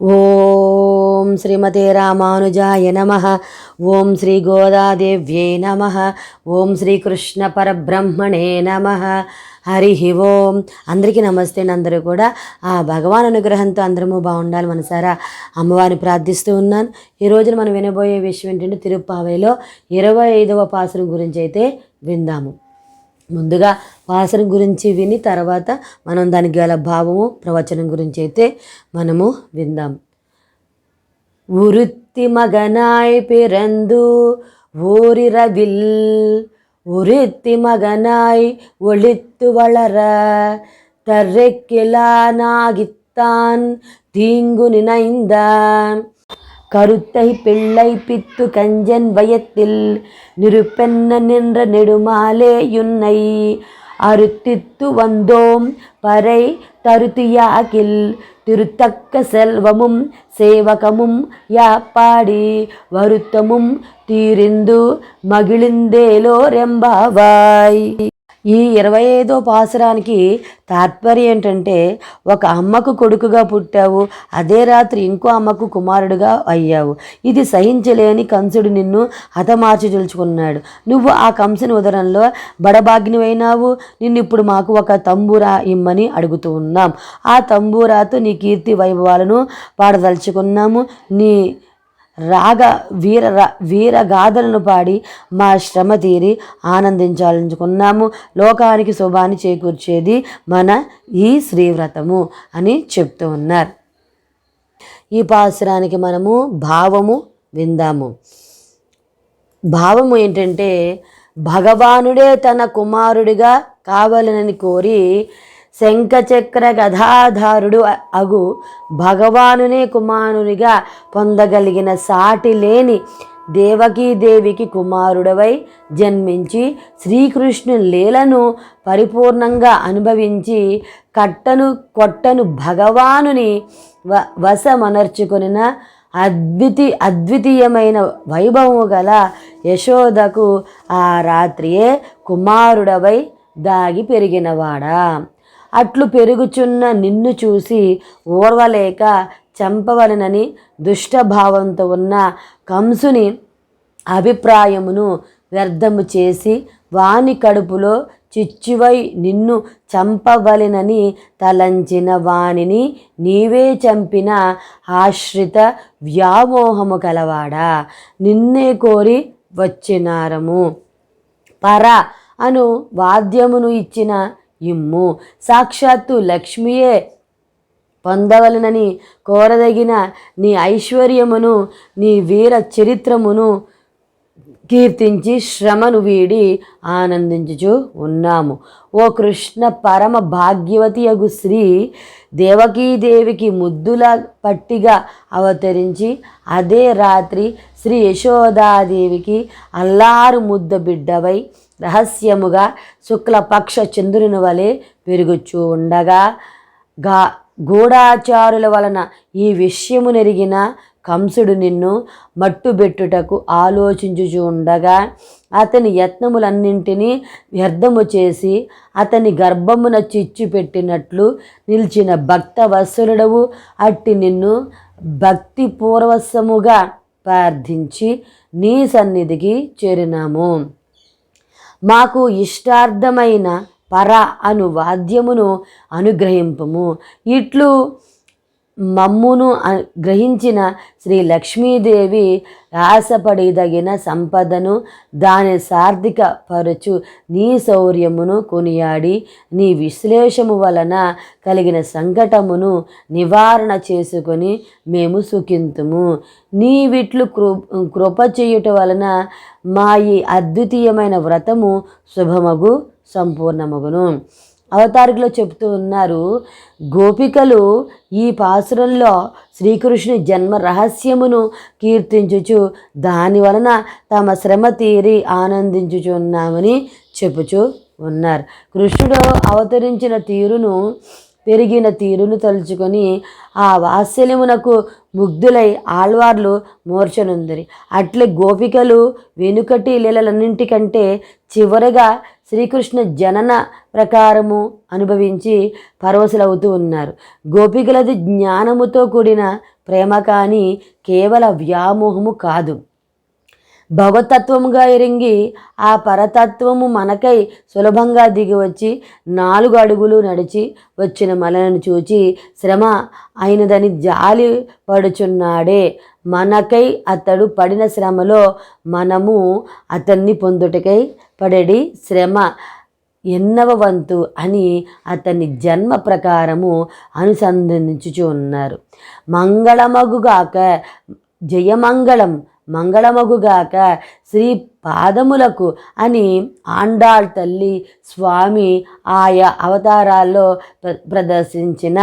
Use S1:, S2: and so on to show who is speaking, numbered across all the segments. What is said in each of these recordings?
S1: ఓం శ్రీమతే రామానుజాయ నమ. ఓం శ్రీ గోదాదేవ్యై నమ. ఓం శ్రీకృష్ణ పరబ్రహ్మణే నమ. హరి ఓం. అందరికీ నమస్తే అండి. అందరూ కూడా ఆ భగవాన్ అనుగ్రహంతో అందరము బాగుండాలి మనసారా. అమ్మవారిని ప్రార్థిస్తూ ఉన్నాను. ఈ రోజున మనం వినబోయే విషయం ఏంటంటే తిరుప్పావైలో ఇరవై ఐదవ పాసురం గురించి అయితే విందాము. ముందుగా వాసన గురించి విని తర్వాత మనం దానికి గల భావము ప్రవచనం గురించి అయితే మనము విందాం உருத்தி மகனாய் பிறந்து ஓரிரவில் உருத்தி மகனாய் ஒளித்து வளர தர்ரெக்கிலானாகித்தான் தீங்கு நினைந்தான் கருத்தை பிள்ளை பித்து கஞ்சன் வயத்தில் நிருப்பென்ன நின்ற நெடுமாலே யுன்னை அறுத்தித்து வந்தோம் பறை தருத்தியாகில். திருத்தக்க செல்வமும் சேவகமும் யாப்பாடி வருத்தமும் தீரிந்து மகிழ்ந்தேலோரெம்பாவாய் ఈ ఇరవై ఐదో పాసురానికి తాత్పర్యం ఏంటంటే ఒక అమ్మకు కొడుకుగా పుట్టావు అదే రాత్రి ఇంకో అమ్మకు కుమారుడుగా అయ్యావు. ఇది సహించలేని కంసుడు నిన్ను హతమార్చి తెలుచుకున్నాడు నువ్వు ఆ కంసుని ఉదరంలో బడభాగ్నివైనావు. నిన్ను ఇప్పుడు మాకు ఒక తంబూరా ఇమ్మని అడుగుతూ ఉన్నాం. ఆ తంబూరాతో నీ కీర్తి వైభవాలను పాడదలుచుకున్నాము. నీ రాగ వీర రా- వీరగాథలను పాడి మా శ్రమ తీరి ఆనందించాలనుకున్నాము. లోకానికి శుభాన్ని చేకూర్చేది మన ఈ శ్రీవ్రతము అని చెప్తూ ఉన్నారు. ఈ పాసురానికి మనము భావము విందాము. భావము ఏంటంటే భగవానుడే తన కుమారుడిగా కావాలనని కోరి శంఖచక్ర గదాధారుడు అగు భగవానునే కుమారునిగా పొందగలిగిన సాటి లేని దేవకీదేవికి కుమారుడవై జన్మించి శ్రీకృష్ణుని లీలను పరిపూర్ణంగా అనుభవించి కట్టను కొట్టను భగవానుని వ వశమనర్చుకొనిన అద్వితి అద్వితీయమైన వైభవము గల యశోదకు ఆ రాత్రియే కుమారుడవై దాగి పెరిగినవాడా. అట్లు పెరుగుచున్న నిన్ను చూసి ఓర్వలేక చంపవలనని దుష్టభావంతో ఉన్న కంసుని అభిప్రాయమును వ్యర్థము చేసి వాని కడుపులో చిచ్చువై నిన్ను చంపవలెనని తలంచిన వానిని నీవే చంపిన ఆశ్రిత వ్యామోహము కలవాడా నిన్నే కోరి వచ్చినారము. పర అను వాద్యమును ఇచ్చిన ఇమ్ము. సాక్షాత్తు లక్ష్మియే పొందవలనని కోరదగిన నీ ఐశ్వర్యమును నీ వీర చరిత్రమును కీర్తించి శ్రమను వీడి ఆనందించుచు ఉన్నాము. ఓ కృష్ణ పరమ భాగ్యవతి అగు శ్రీ దేవకీదేవికి ముద్దుల పట్టిగా అవతరించి అదే రాత్రి శ్రీ యశోదాదేవికి అల్లారు ముద్ద బిడ్డవై రహస్యముగా శుక్లపక్ష చంద్రుని వలె పెరుగుచూ ఉండగా గా గూఢాచారుల వలన ఈ విషయము నెరిగిన కంసుడు నిన్ను మట్టుబెట్టుటకు ఆలోచించుచు ఉండగా అతని యత్నములన్నింటినీ వ్యర్థము చేసి అతని గర్భమున చిచ్చు పెట్టినట్లు నిలిచిన భక్త వత్సలుడవు అట్టి నిన్ను భక్తి పూర్వసముగా ప్రార్థించి నీ సన్నిధికి చేరినాము. మాకు ఇష్టార్థమైన పర అను వాద్యమును అనుగ్రహింపము. ఇట్లు మమ్మును గ్రహించిన శ్రీ లక్ష్మీదేవి ఆశపడిదగిన సంపదను దాని సార్థిక పరచు నీ శౌర్యమును కొనియాడి నీ విశ్లేషము వలన కలిగిన సంకటమును నివారణ చేసుకొని మేము సుఖింతుము. నీ విట్లు కృ కృప చేయుట వలన మా ఈ అద్వితీయమైన వ్రతము శుభమగు సంపూర్ణమగును. అవతారికలో చెబుతూ ఉన్నారు గోపికలు ఈ పాసురంలో శ్రీకృష్ణుని జన్మ రహస్యమును కీర్తించుచు దాని వలన తమ శ్రమ తీరి ఆనందించుచున్నామని చెప్పుచు ఉన్నారు. కృష్ణుడు అవతరించిన తీరును పెరిగిన తీరును తలుచుకొని ఆ వాత్సల్యమునకు ముగ్ధులై ఆళ్వార్లు మూర్ఛనుందిరి అట్లే గోపికలు వెనుకటి లీలలన్నింటికంటే చివరగా శ్రీకృష్ణ జనన ప్రకారము అనుభవించి పరవశులవుతూ ఉన్నారు. గోపికలది జ్ఞానముతో కూడిన ప్రేమ కానీ కేవల వ్యామోహము కాదు. భగవతత్వముగా ఎరింగి ఆ పరతత్వము మనకై సులభంగా దిగి వచ్చి నాలుగు అడుగులు నడిచి వచ్చిన మనలను చూచి శ్రమ అయినదని జాలి పడుచున్నాడే. మనకై అతడు పడిన శ్రమలో మనము అతన్ని పొందుటకై పడడి శ్రమ ఎన్నవ వంతు అని అతన్ని జన్మ ప్రకారము అనుసంధానించుచు ఉన్నారు మంగళమగుగాక జయమంగళం మంగళమగుగాక శ్రీ పాదములకు అని ఆండాళ్ తల్లి స్వామి ఆయా అవతారాల్లో ప్ర- ప్రదర్శించిన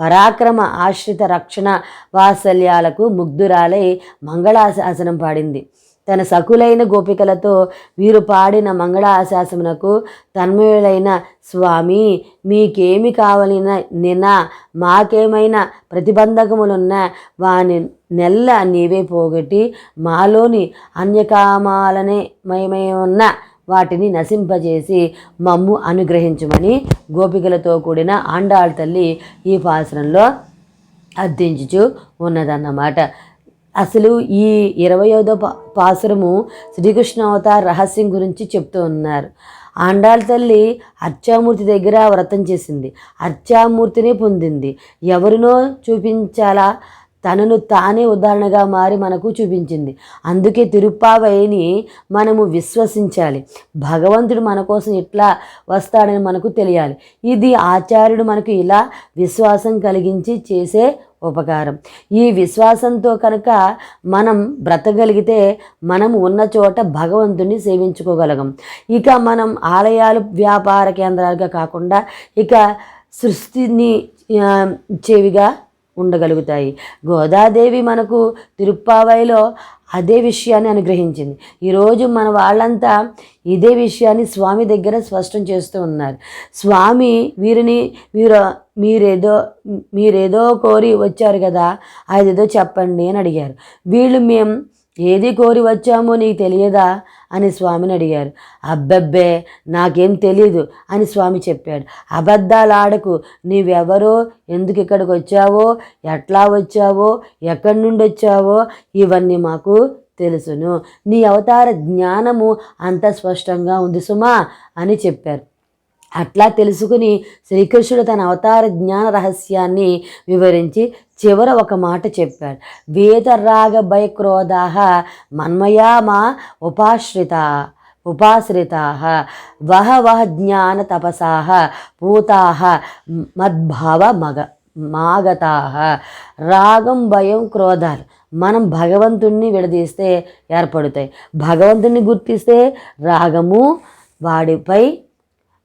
S1: పరాక్రమ ఆశ్రిత రక్షణ వాత్సల్యాలకు ముగ్ధురాలై మంగళాశాసనం పాడింది. తన సకులైన గోపికలతో వీరు పాడిన మంగళాశాసమునకు తన్మయులైన స్వామి మీకేమి కావలిన నినా మాకేమైనా ప్రతిబంధకములున్న వాని నెల్ల నీవే పోగొట్టి మాలోని అన్యకామాలనే మయమేమున్న వాటిని నశింపజేసి మమ్ము అనుగ్రహించమని గోపికలతో కూడిన ఆండాళ్ తల్లి ఈ పాసనంలో అర్థించుచు ఉన్నదన్నమాట. అసలు ఈ ఇరవై ఐదో పా పాసురము శ్రీకృష్ణ అవతార రహస్యం గురించి చెప్తూ ఉన్నారు. ఆండాళ్ళ తల్లి అర్చామూర్తి దగ్గర వ్రతం చేసింది. అర్చామూర్తిని పొందింది. ఎవరినో చూపించాలా? తనను తానే ఉదాహరణగా మారి మనకు చూపించింది. అందుకే తిరుప్పావైని మనము విశ్వసించాలి. భగవంతుడు మన కోసం ఇట్లా వస్తాడని మనకు తెలియాలి. ఇది ఆచార్యుడు మనకు ఇలా విశ్వాసం కలిగించి చేసే ఉపకారం. ఈ విశ్వాసంతో కనుక మనం బ్రతకగలిగితే మనం ఉన్న చోట భగవంతుని సేవించుకోగలగం. ఇక మనం ఆలయాలు వ్యాపార కేంద్రాలుగా కాకుండా ఇక సృష్టిని చెవిగా ఉండగలుగుతాయి. గోదాదేవి మనకు తిరుప్పావైలో అదే విషయాన్ని అనుగ్రహించింది. ఈరోజు మన వాళ్ళంతా ఇదే విషయాన్ని స్వామి దగ్గర స్పష్టం చేస్తూ ఉన్నారు. స్వామి వీరిని వీరు మీరేదో మీరేదో కోరి వచ్చారు కదా అదేదో చెప్పండి అని అడిగారు. వీళ్ళు మేము ఏది కోరి వచ్చామో నీకు తెలియదా? అని స్వామిని అడిగారు. అబ్బబ్బే నాకేం తెలీదు అని స్వామి చెప్పాడు. అబద్ధాలు ఆడకు నీవెవరో ఎందుకు ఇక్కడికి వచ్చావో ఎట్లా వచ్చావో ఎక్కడి నుండి వచ్చావో ఇవన్నీ మాకు తెలుసును. నీ అవతార జ్ఞానము అంత స్పష్టంగా ఉంది సుమా అని చెప్పారు. అట్లా తెలుసుకుని శ్రీకృష్ణుడు తన అవతార జ్ఞాన రహస్యాన్ని వివరించి చివర ఒక మాట చెప్పాడు. వేదరాగ భయక్రోధాహ మన్మయా మా ఉపాశ్రిత ఉపాశ్రితా వహ వహ జ్ఞాన తపసా పూతా మద్భావ మగ మాగతా రాగం భయం క్రోధాలు మనం భగవంతుణ్ణి విడదీస్తే ఏర్పడతాయి. భగవంతుణ్ణి గుర్తిస్తే రాగము వాడిపై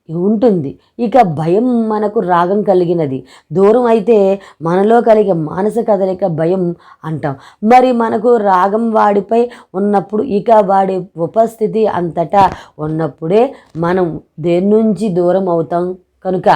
S1: ఉంటుంది. ఇక భయం మనకు రాగం కలిగినది. దూరం అయితే మనలో కలిగే మానసిక కదలిక భయం అంటాం. మరి మనకు రాగం వాడిపై ఉన్నప్పుడు ఇక వాడి ఉపస్థితి అంతటా ఉన్నప్పుడే మనం దేని నుంచి దూరం అవుతాం? కనుక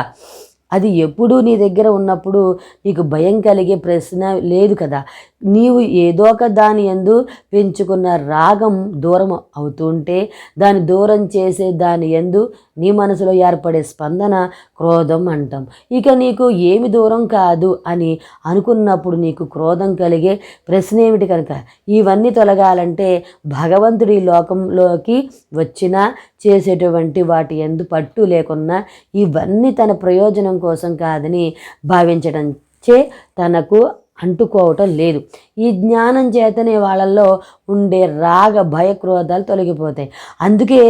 S1: అది ఎప్పుడు నీ దగ్గర ఉన్నప్పుడు నీకు భయం కలిగే ప్రశ్న లేదు కదా. నీవు ఏదో ఒక దాని ఎందు పెంచుకున్న రాగం దూరం అవుతుంటే దాన్ని దూరం చేసే దాని ఎందు నీ మనసులో ఏర్పడే స్పందన క్రోధం అంటాం. ఇక నీకు ఏమి దూరం కాదు అని అనుకున్నప్పుడు నీకు క్రోధం కలిగే ప్రశ్న ఏమిటి కనుక ఇవన్నీ తొలగాలంటే భగవంతుడి లోకంలోకి వచ్చినా చేసేటువంటి వాటి ఎందు పట్టు లేకున్నా ఇవన్నీ తన ప్రయోజనం కోసం కాదని భావించడం చే తనకు అంటుకోవటం లేదు. ఈ జ్ఞానం చేతనే వాళ్ళల్లో ఉండే రాగ భయక్రోధాలు తొలగిపోతాయి. అందుకే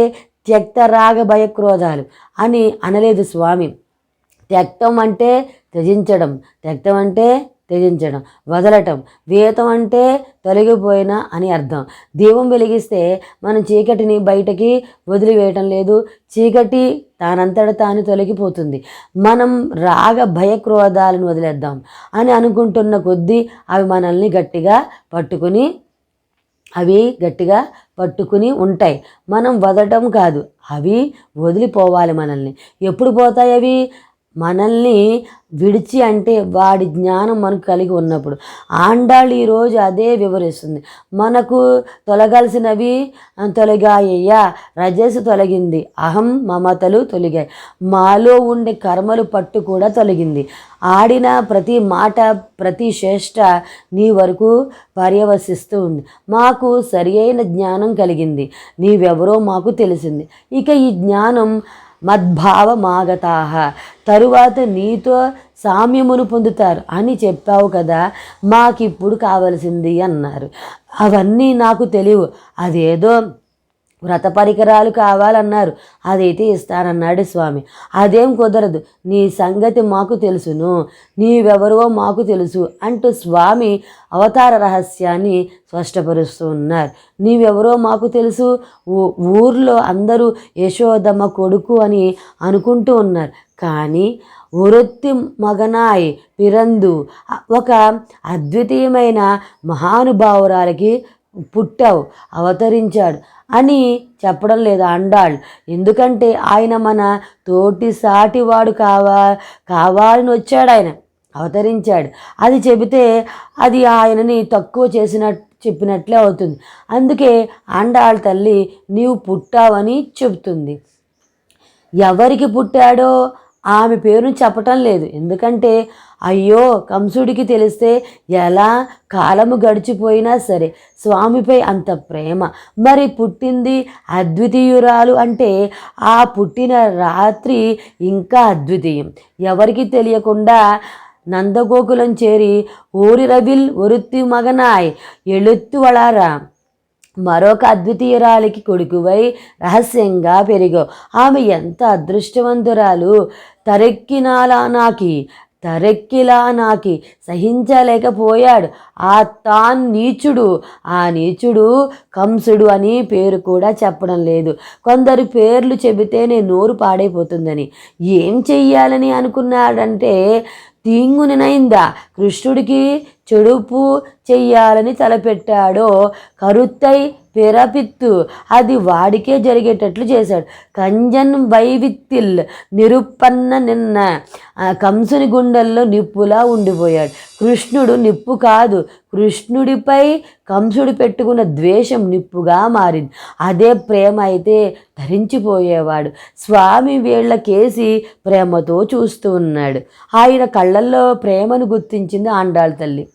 S1: త్యక్త రాగ భయక్రోధాలు అని అనలేదు స్వామి. త్యక్తం అంటే త్యజించడం త్యక్తం అంటే త్యజించడం వదలటం. వేతం అంటే తొలగిపోయిన అని అర్థం. దీపం వెలిగిస్తే మనం చీకటిని బయటకి వదిలివేయటం లేదు. చీకటి తానంతట తాను తొలగిపోతుంది. మనం రాగ భయక్రోధాలను వదిలేద్దాం అని అనుకుంటున్న కొద్దీ అవి మనల్ని గట్టిగా పట్టుకుని అవి గట్టిగా పట్టుకుని ఉంటాయి. మనం వదలటం కాదు అవి వదిలిపోవాలి మనల్ని. ఎప్పుడు పోతాయి అవి? మనల్ని విడిచి అంటే వాడి జ్ఞానం మనకు కలిగి ఉన్నప్పుడు ఆండాళ్ళు ఈరోజు అదే వివరిస్తుంది. మనకు తొలగాల్సినవి తొలగాయ్యా రజస్సు తొలగింది అహం మమతలు తొలగాయి. మాలో ఉండే కర్మలు పట్టు కూడా తొలగింది. ఆడిన ప్రతి మాట ప్రతి చేష్ట నీ వరకు పర్యవసిస్తూ ఉంది. మాకు సరి అయిన జ్ఞానం కలిగింది. నీవెవరో మాకు తెలిసింది. ఇక ఈ జ్ఞానం మద్భావమాగతాహ తరువాత నీతో సామ్యమును పొందుతారు. అని చెప్పావు కదా మాకిప్పుడు కావలసింది అన్నారు. అవన్నీ నాకు తెలియవు. అదేదో వ్రత పరికరాలు కావాలన్నారు. అదైతే ఇస్తానన్నాడు స్వామి. అదేం కుదరదు. నీ సంగతి మాకు తెలుసును. నీవెవరో మాకు తెలుసు అంటూ స్వామి అవతార రహస్యాన్ని స్పష్టపరుస్తూ ఉన్నారు. నీవెవరో మాకు తెలుసు? ఊర్లో అందరూ యశోదమ్మ కొడుకు అని అనుకుంటూ ఉన్నారు. కానీ ఒరొత్తి మగనాయ్ పిరందు ఒక అద్వితీయమైన మహానుభావురాలకి పుట్టావు అవతరించాడు అని చెప్పడం లేదు అండాళ్ళు. ఎందుకంటే ఆయన మన తోటి సాటివాడు కావా కావాలని వచ్చాడు ఆయన అవతరించాడు. అది చెబితే అది ఆయనని తక్కువ చేసిన చెప్పినట్లే అవుతుంది. అందుకే అండాళ్ళ తల్లి నీవు పుట్టావని చెబుతుంది. ఎవరికి పుట్టాడో ఆమె పేరును చెప్పటం లేదు. ఎందుకంటే అయ్యో కంసుడికి తెలిస్తే ఎలా కాలము గడిచిపోయినా సరే స్వామిపై అంత ప్రేమ. మరి పుట్టింది అద్వితీయురాలు అంటే ఆ పుట్టిన రాత్రి ఇంకా అద్వితీయం. ఎవరికి తెలియకుండా నందగోకులం చేరి ఊరి రవిల్ ఒరుత్తి మగనాయ్ ఎళుత్తు వళారా మరొక అద్వితీయురాలికి కొడుకువై రహస్యంగా పెరిగావు. ఆమె ఎంత అదృష్టవంతురాలు. తరెక్కినాలా నాకి. తరెక్కిలా నాకి సహించలేకపోయాడు. ఆ తాన్ నీచుడు ఆ నీచుడు కంసుడు అని పేరు కూడా చెప్పడం లేదు. కొందరు పేర్లు చెబితేనే నోరు పాడైపోతుందని. ఏం చెయ్యాలని అనుకున్నాడంటే తీంగునినైందా కృష్ణుడికి చెడుపు చెయ్యాలని తలపెట్టాడో కరుత్తై పిరపిత్తు. అది వాడికే జరిగేటట్లు చేశాడు. కంజన్ వైవిత్తిల్ నిరుపన్న నిన్న కంసుని గుండెల్లో నిప్పులా ఉండిపోయాడు. కృష్ణుడు నిప్పు కాదు కృష్ణుడిపై కంసుడు పెట్టుకున్న ద్వేషం నిప్పుగా మారింది. అదే ప్రేమ అయితే ధరించిపోయేవాడు. స్వామి వీళ్ళకేసి ప్రేమతో చూస్తూ ఉన్నాడు. ఆయన కళ్ళల్లో ప్రేమను గుర్తించింది ఆండాళ్ళ తల్లి.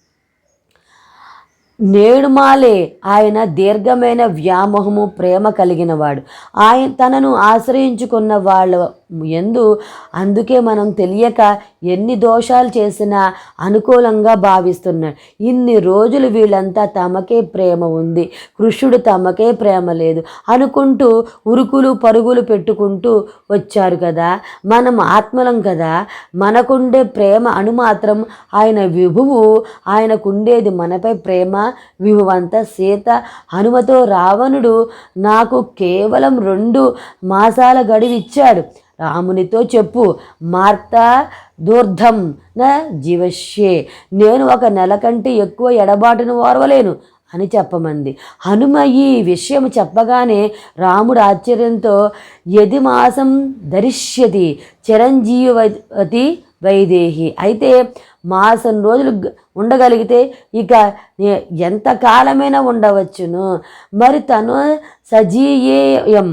S1: నేడుమాలే ఆయన దీర్ఘమైన వ్యామోహము ప్రేమ కలిగినవాడు. ఆయన తనను ఆశ్రయించుకున్న వాళ్ళ ఎందు అందుకే మనం తెలియక ఎన్ని దోషాలు చేసినా అనుకూలంగా భావిస్తున్నాడు. ఇన్ని రోజులు వీళ్ళంతా తమకే ప్రేమ ఉంది. కృష్ణుడు తమకే ప్రేమ లేదు. అనుకుంటూ ఉరుకులు పరుగులు పెట్టుకుంటూ వచ్చారు కదా. మనం ఆత్మలం కదా. మనకుండే ప్రేమ అను మాత్రం ఆయన విభువు ఆయనకుండేది మనపై ప్రేమ విభువంతా సీత హనుమతో రావణుడు నాకు కేవలం రెండు మాసాల గడివిచ్చాడు రామునితో చెప్పు. మార్త దూర్ధం నా జీవశ్యే. నేను ఒక నెల కంటే ఎక్కువ ఎడబాటును ఓర్వలేను అని చెప్పమంది. హనుమ ఈ విషయం చెప్పగానే రాముడు ఆశ్చర్యంతో యది మాసం ధరిష్యతి చిరంజీవతి వైదేహి. అయితే మాసం రోజులు ఉండగలిగితే ఇక ఎంతకాలమైనా ఎంత కాలమైనా ఉండవచ్చును. మరి తను సజీయేయం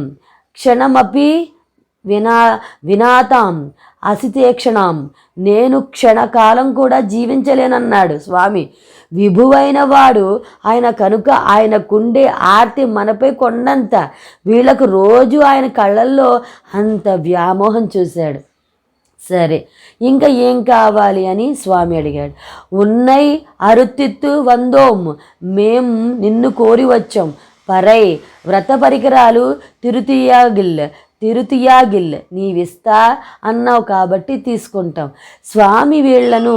S1: క్షణమపి వినా వినాతాం అసితేక్షణాం. నేను క్షణకాలం కూడా జీవించలేనన్నాడు స్వామి. విభువైన వాడు ఆయన కనుక ఆయనకుండే ఆర్తి మనపై కొండంత వీళ్ళకు రోజు ఆయన కళ్ళల్లో అంత వ్యామోహం చూశాడు. సరే ఇంకా ఏం కావాలి అని స్వామి అడిగాడు. ఉన్నై అరుత్తిత్తు వందోం మేం నిన్ను కోరి వచ్చాం. పరై వ్రత పరికరాలు తిరుతీయాగిల్ తిరుతియాగిల్ నీవిస్తా అన్నావు కాబట్టి తీసుకుంటాం. స్వామి వీళ్ళను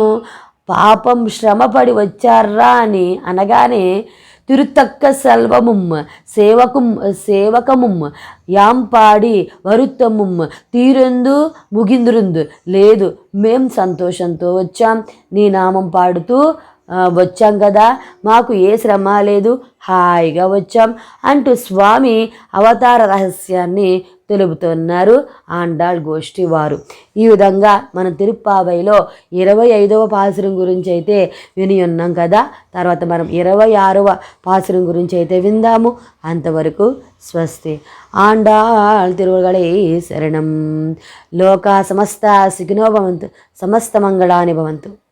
S1: పాపం శ్రమపడి వచ్చారా అని అనగానే తిరుతక్క సెల్వముమ్ సేవకుం సేవకముమ్ యాంపాడి వరుత్తముమ్ తీరెందు ముగిందురుందు. లేదు మేం సంతోషంతో వచ్చాం. నీ నామం పాడుతూ వచ్చాం కదా. మాకు ఏ శ్రమ లేదు. హాయిగా వచ్చాం అంటూ స్వామి అవతార రహస్యాన్ని తెలుపుతున్నారు ఆండాళ్ గోష్ఠి వారు. ఈ విధంగా మన తిరుప్పావైలో ఇరవై ఐదవ పాసురం గురించి అయితే విని ఉన్నాం కదా. తర్వాత మనం ఇరవై ఆరవ పాసురం గురించి అయితే విందాము. అంతవరకు స్వస్తి. ఆండాళ్ తిరువగడే శరణం. లోకా సమస్త సిగ్నో భవంతు. సమస్త మంగళాని భవంతు.